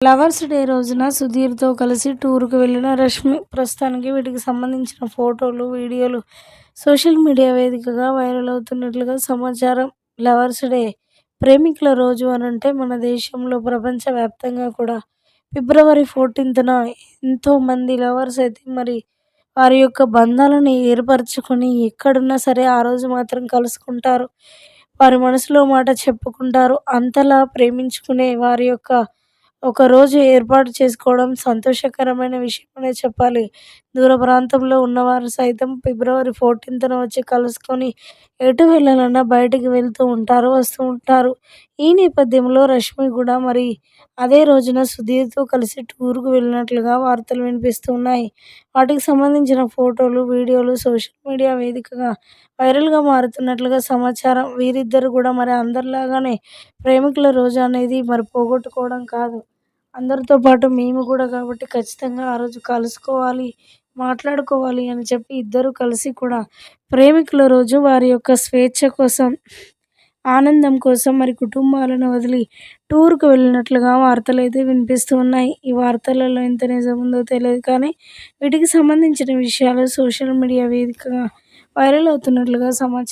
Lovers day రోజున సుధీర్తో కలిసి టూర్కు వెళ్ళిన రష్మి ప్రస్తుతానికి వీటికి సంబంధించిన ఫోటోలు వీడియోలు సోషల్ మీడియా వేదికగా వైరల్ అవుతున్నట్లుగా సమాచారం. లవర్స్ డే ప్రేమికుల రోజు అనంటే మన దేశంలో ప్రపంచవ్యాప్తంగా కూడా. ఫిబ్రవరి ఫోర్టీన్త్న ఎంతోమంది లవర్స్ అయితే మరి వారి యొక్క బంధాలను ఏర్పరచుకొని ఎక్కడున్నా సరే ఆ రోజు మాత్రం కలుసుకుంటారు. వారి మనసులో మాట చెప్పుకుంటారు. అంతలా ప్రేమించుకునే వారి యొక్క ఒకరోజు ఏర్పాటు చేసుకోవడం సంతోషకరమైన విషయమనే చెప్పాలి. దూర ప్రాంతంలో ఉన్నవారు సైతం ఫిబ్రవరి ఫోర్టీన్త్న వచ్చి కలుసుకొని ఎటు వెళ్ళాలన్నా బయటికి వెళ్తూ ఉంటారు వస్తూ ఉంటారు. ఈ నేపథ్యంలో రష్మి కూడా మరి అదే రోజున సుధీర్తో కలిసి టూర్కు వెళ్ళినట్లుగా వార్తలు వినిపిస్తూ ఉన్నాయి వాటికి సంబంధించిన ఫోటోలు వీడియోలు సోషల్ మీడియా వేదికగా వైరల్గా మారుతున్నట్లుగా సమాచారం. వీరిద్దరు కూడా మరి అందరిలాగానే ప్రేమికుల రోజు అనేది మరి పోగొట్టుకోవడం కాదు. అందరితో పాటు మేము కూడా కాబట్టి ఖచ్చితంగా ఆ రోజు కలుసుకోవాలి మాట్లాడుకోవాలి అని చెప్పి ఇద్దరు కలిసి కూడా ప్రేమికుల రోజు వారి యొక్క స్వేచ్ఛ కోసం ఆనందం కోసం మరి కుటుంబాలను వదిలి టూర్కు వెళ్ళినట్లుగా వార్తలు అయితే వినిపిస్తూ ఉన్నాయి. ఈ వార్తలలో ఎంత నిజం ఉందో తెలియదు కానీ వీటికి సంబంధించిన విషయాలు సోషల్ మీడియా వేదికగా వైరల్ అవుతున్నట్లుగా సమాచారం